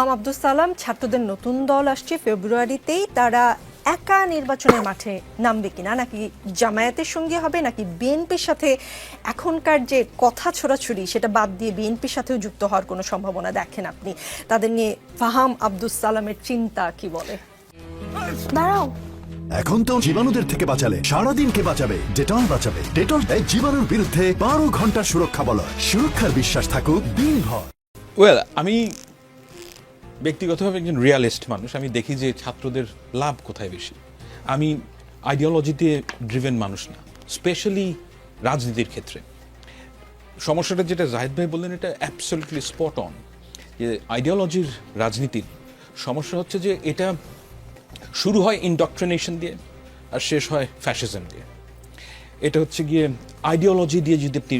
আম আব্দুল সালাম ছাত্রদের নতুন দল আসছে ফেব্রুয়ারিতেই। তারা একা নির্বাচনের মাঠে নামবে কিনা নাকি জামায়াতের সঙ্গে হবে নাকি বিএনপির সাথে? এখনকার যে কথা ছোড়াছুড়ি সেটা বাদ দিয়ে বিএনপির সাথেও যুক্ত হওয়ার কোনো সম্ভাবনা দেখেন আপনি। তাদের নিয়ে ফাহাম আব্দুল সালামের চিন্তা কি বলে? দাঁড়াও। এখন তো জীবাণুদের থেকে বাঁচালে সারাদিনকে বাঁচাবে? ডেটল বাঁচাবে। ডেটল দেয় জীবাণুর বিরুদ্ধে বারো ঘণ্টার সুরক্ষা বলয়। সুরক্ষার বিশ্বাস থাকুক দিনভর। ওয়েল আমি ব্যক্তিগতভাবে একজন রিয়ালিস্ট মানুষ, আমি দেখি যে ছাত্রদের লাভ কোথায় বেশি? আমি আইডিওলজিতে ড্রিভেন মানুষ না স্পেশালি রাজনীতির ক্ষেত্রে। সমস্যাটা যেটা জাহিদ ভাই বললেন, এটা অ্যাবসলিউটলি স্পট অন যে আইডিওলজির রাজনীতির। সমস্যা হচ্ছে যে এটা শুরু হয় ইনডক্ট্রিনেশন দিয়ে, আর শেষ হয় ফ্যাসিজম দিয়ে। এটা হচ্ছে গিয়ে আইডিওলজি দিয়ে যদি আপনি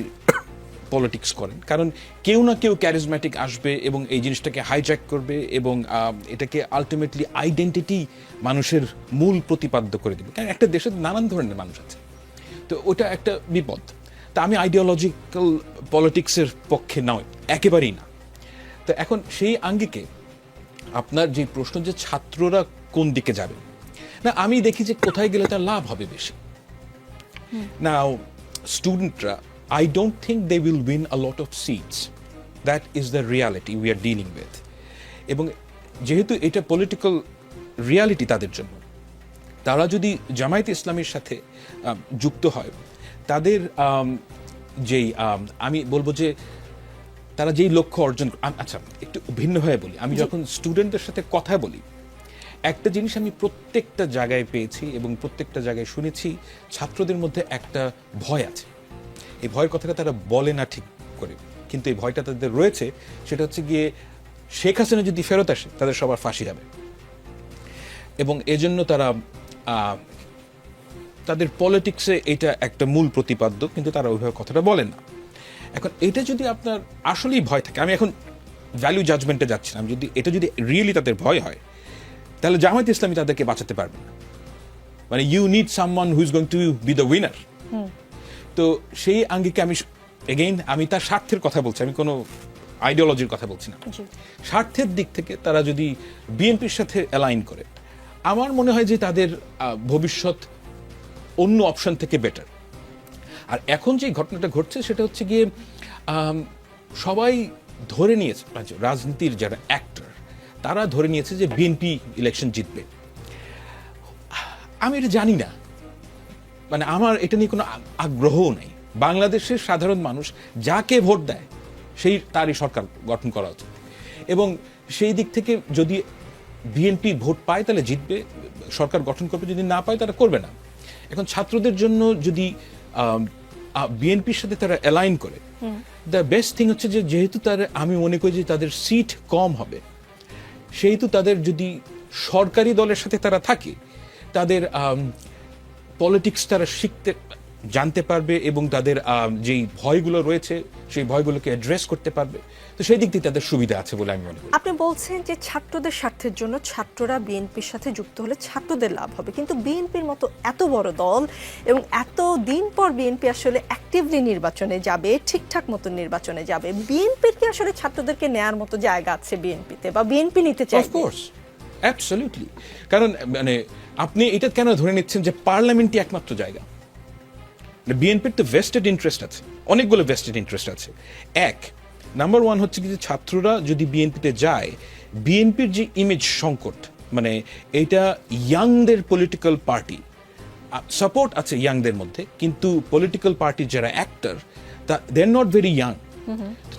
পলিটিক্স করেন। কারণ কেউ না কেউ ক্যারিজম্যাটিক আসবে এবং এই জিনিসটাকে হাইজ্যাক করবে এবং এটাকে আলটিমেটলি আইডেন্টিটি মানুষের মূল প্রতিপাদ্য করে দেবে। কারণ একটা দেশে নানান ধরনের মানুষ আছে। তো ওটা একটা বিপদ। তা আমি আইডিওলজিক্যাল পলিটিক্সের পক্ষে নয় একেবারেই না। তো এখন সেই আঙ্গিকে আপনার যে প্রশ্ন যে ছাত্ররা কোন দিকে যাবে? না আমি দেখি যে কোথায় গেলে তার লাভ হবে বেশি। না studentরা, I don't think they will win a lot of seats. That is the reality we are dealing with. এবং যেহেতু এটা পলিটিক্যাল রিয়ালিটি তাদের জন্য তারা যদি জামায়াত ইসলামের সাথে যুক্ত হয় তাদের যেই আম, বলব যে তারা যেই লক্ষ্য অর্জন আচ্ছা একটু ভিন্নভাবে বলি আমি যখন স্টুডেন্টদের সাথে কথা বলি একটা জিনিস আমি প্রত্যেকটা জায়গায় পেয়েছি এবং প্রত্যেকটা জায়গায় শুনেছি ছাত্রদের মধ্যে একটা ভয় আছে এই ভয়ের কথাটা তারা বলে না ঠিক করে। কিন্তু এই ভয়টা তাদের রয়েছে, সেটা হচ্ছে গিয়ে শেখ হাসিনা যদি ফেরত আসে, তাদের সবার ফাঁসি হবে। এবং এজন্য তারা তাদের পলিটিক্সে এটা একটা মূল প্রতিপাদ্য, কিন্তু তারা ওইভাবে কথাটা বলেন না। এখন এটা যদি আপনার আসলেই ভয় থাকে, আমি এখন ভ্যালু জাজমেন্টে যাচ্ছি না যদি, এটা যদি রিয়েলি তাদের ভয় হয়, তাহলে জামায়াত ইসলামী তাদেরকে বাঁচাতে পারবে না। মানে you need someone who is going to be the winner তো সেই আঙ্গিকে আমি এগেইন আমি তার স্বার্থের কথা বলছি আমি কোনো আইডিওলজির কথা বলছি না। স্বার্থের দিক থেকে তারা যদি বিএনপির সাথে অ্যালাইন করে আমার মনে হয় যে তাদের ভবিষ্যৎ অন্য অপশন থেকে বেটার আর এখন যে ঘটনাটা ঘটছে সেটা হচ্ছে গিয়ে সবাই ধরে নিয়েছে রাজনীতির যারা অ্যাক্টর তারা ধরে নিয়েছে যে বিএনপি ইলেকশন জিতবে। আমি এটা জানি না। মানে আমার এটা নিয়ে কোনো আগ্রহও নেই। বাংলাদেশের সাধারণ মানুষ যাকে ভোট দেয় সেই তারই সরকার গঠন করা উচিত। এবং সেই দিক থেকে যদি বিএনপি ভোট পায় তাহলে জিতবে সরকার গঠন করবে যদি না পায় তারা করবে না। এখন ছাত্রদের জন্য যদি বিএনপির সাথে তারা অ্যালাইন করে দ্য বেস্ট থিং হচ্ছে যে যেহেতু তার আমি মনে করি যে তাদের সিট কম হবে সেহেতু তাদের যদি সরকারি দলের সাথে তারা থাকে তাদের পলিটিক্স তারা শিখতে জানতে পারবে এবং তাদের যেই ভয়গুলো রয়েছে সেই ভয়গুলোকে অ্যাড্রেস করতে পারবে। তো সেই দিক দিয়ে তাদের সুবিধা আছে বলে আমি মনে করি। আপনি বলছেন যে ছাত্রদের স্বার্থের জন্য ছাত্ররা বিএনপির সাথে যুক্ত হলে ছাত্রদের লাভ হবে। কিন্তু বিএনপির মতো এত বড় দল এবং এত দিন পর বিএনপি আসলে অ্যাক্টিভলি নির্বাচনে যাবে ঠিকঠাক মতো নির্বাচনে যাবে বিএনপির কি আসলে ছাত্রদেরকে নেয়ার মতো জায়গা আছে বিএনপিতে বা বিএনপি নিতে চাই অফকোর্স অ্যাবসলিউটলি কারণ মানে আপনি এটা কেন ধরে নিচ্ছেন যে পার্লামেন্টই একমাত্র জায়গা? বিএনপির তো ভেস্টেড ইন্টারেস্ট আছে, অনেকগুলো ভেস্টেড ইন্টারেস্ট আছে। এক নাম্বার ওয়ান হচ্ছে কি যে ছাত্ররা যদি বিএনপিতে যায় বিএনপির যে ইমেজ সংকট মানে এইটা ইয়াংদের পলিটিক্যাল পার্টি সাপোর্ট আছে ইয়াংদের মধ্যে, কিন্তু পলিটিক্যাল পার্টির যারা অ্যাক্টর তা they are not very young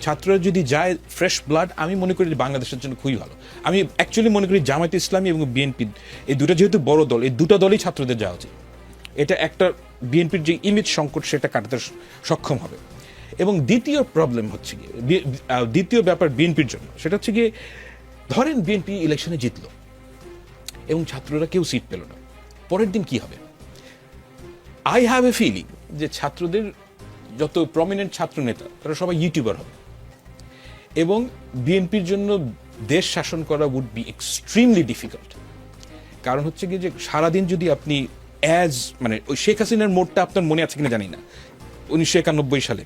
ছাত্ররা যদি যায় ফ্রেশ ব্লাড আমি মনে করি বাংলাদেশের জন্য খুবই ভালো। আমি অ্যাকচুয়ালি মনে করি জামায়াত ইসলামী এবং বিএনপি এই দুটো যেহেতু বড় দল, এই দুটো দলই ছাত্রদের যাওয়া উচিত। এটা একটা বিএনপির যে ইমেজ সংকট, সেটা কাটাতে সক্ষম হবে। এবং দ্বিতীয় প্রবলেম হচ্ছে গিয়ে দ্বিতীয় ব্যাপার বিএনপির জন্য, সেটা হচ্ছে গিয়ে, ধরেন বিএনপি ইলেকশনে জিতলো, এবং ছাত্ররা কেউ সিট পেল না। পরের দিন কি হবে? আই হ্যাভ এ ফিলিং যে ছাত্রদের যত প্রমিনেন্ট ছাত্র নেতা তারা সবাই ইউটিউবার হবে। এবং বিএনপির জন্য দেশ শাসন করা উড বি এক্সট্রিমলি ডিফিকাল্ট কারণ হচ্ছে কি যে সারাদিন যদি আপনি অ্যাজ মানে ওই শেখ হাসিনার মোড়টা আপনার মনে আছে কিনা জানি না উনিশশো একানব্বই সালে।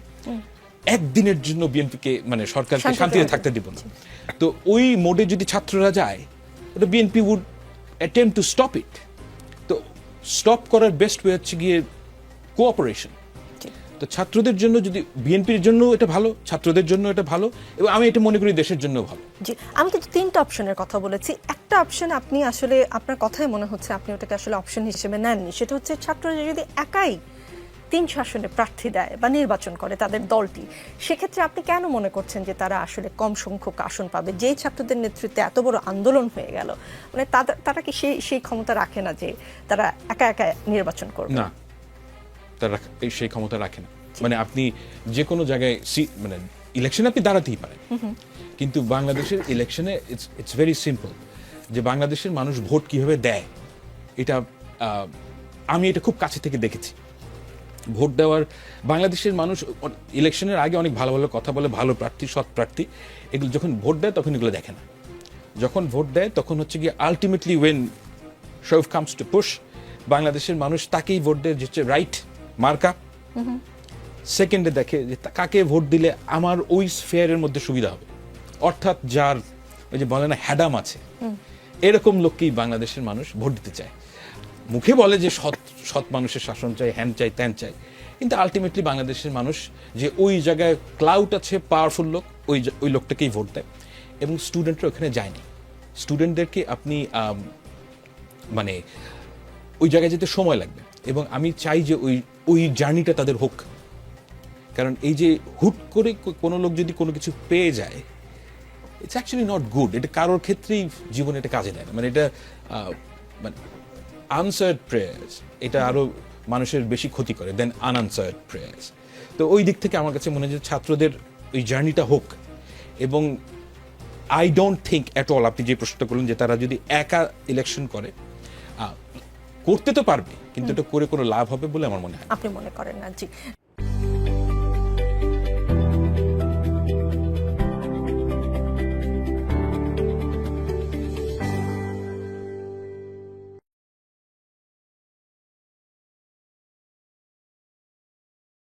একদিনের জন্য বিএনপিকে মানে সরকারকে শান্তিতে থাকতে দিব না। তো ওই মোডে যদি ছাত্ররা যায় ওটা BNP would attempt to stop it তো স্টপ করার বেস্ট ওয়ে হচ্ছে গিয়ে কোঅপারেশন। তো ছাত্রদের জন্য যদি বিএনপির জন্য এটা ভালো ছাত্রদের জন্য এটা ভালো এবং আমি এটা মনে করি দেশের জন্য ভালো। জি আমি কিন্তু তিনটা অপশনের কথা বলেছি। একটা অপশন আপনি আসলে আপনার কথাই মনে হচ্ছে আপনি ওটাকে আসলে অপশন হিসেবে নেননি। সেটা হচ্ছে ছাত্ররা যদি একাই তিন শাসনে প্রার্থী দেয় বা নির্বাচন করে তাদের দলটি সেক্ষেত্রে আপনি কেন মনে করছেন যে তারা আসলে কম সংখ্যক আসন পাবে? যেই ছাত্রদের নেতৃত্বে এত বড় আন্দোলন হয়ে গেল মানে তারা কি সেই সেই ক্ষমতা রাখে না যে তারা একা একা নির্বাচন করবে? না। তারা সেই ক্ষমতা রাখে না। মানে আপনি যে কোনো জায়গায় সি- মানে ইলেকশনে আপনি দাঁড়াতেই পারেন। কিন্তু বাংলাদেশের ইলেকশনে ইটস ইটস ভেরি সিম্পল যে বাংলাদেশের মানুষ ভোট কীভাবে দেয় এটা আমি এটা খুব কাছে থেকে দেখেছি। ভোট দেওয়ার বাংলাদেশের মানুষ ইলেকশনের আগে অনেক ভালো ভালো কথা বলে ভালো প্রার্থী সৎ প্রার্থী এগুলো যখন ভোট দেয় তখন এগুলো দেখে না। যখন ভোট দেয় তখন হচ্ছে গিয়ে ultimately when shove comes to push বাংলাদেশের মানুষ তাকেই ভোট দেয় যে হচ্ছে রাইট মার্কা। সেকেন্ডে দেখে যে কাকে ভোট দিলে আমার ওই স্ফেয়ারের মধ্যে সুবিধা হবে? অর্থাৎ যার ওই যে বলে না হ্যাডাম আছে। এরকম লোককেই বাংলাদেশের মানুষ ভোট দিতে চায়। মুখে বলে যে সৎ সৎ মানুষের শাসন চাই হ্যান চাই ত্যান চাই। কিন্তু আলটিমেটলি বাংলাদেশের মানুষ যে ওই জায়গায় ক্লাউড আছে পাওয়ারফুল লোক ওই ওই লোকটাকেই ভোট দেয়। এবং স্টুডেন্টরা ওখানে যায়নি। স্টুডেন্টদেরকে আপনি মানে ওই জায়গায় যেতে সময় লাগবে? এবং আমি চাই যে ওই ওই জার্নিটা তাদের হোক। কারণ এই যে হুট করে কোনো লোক যদি কোনো কিছু পেয়ে যায় ইটস অ্যাকচুয়ালি নট গুড এটা কারোর ক্ষেত্রেই জীবনে এটা কাজে দেয় না। মানে এটা মানে আনসার্ড প্রেয়ার্স এটা আরও মানুষের বেশি ক্ষতি করে দেন আনআনসার্ড প্রেয়ার্স তো ওই দিক থেকে আমার কাছে মনে হয় যে ছাত্রদের ওই জার্নিটা হোক। এবং I don't think at all আপনি যে প্রশ্নটা করলেন যে তারা যদি একা ইলেকশন করে করতে তো পারবে কিন্তু এটা করে কোনো লাভ হবে বলে আমার মনে হয় আপনি মনে করেন না জি।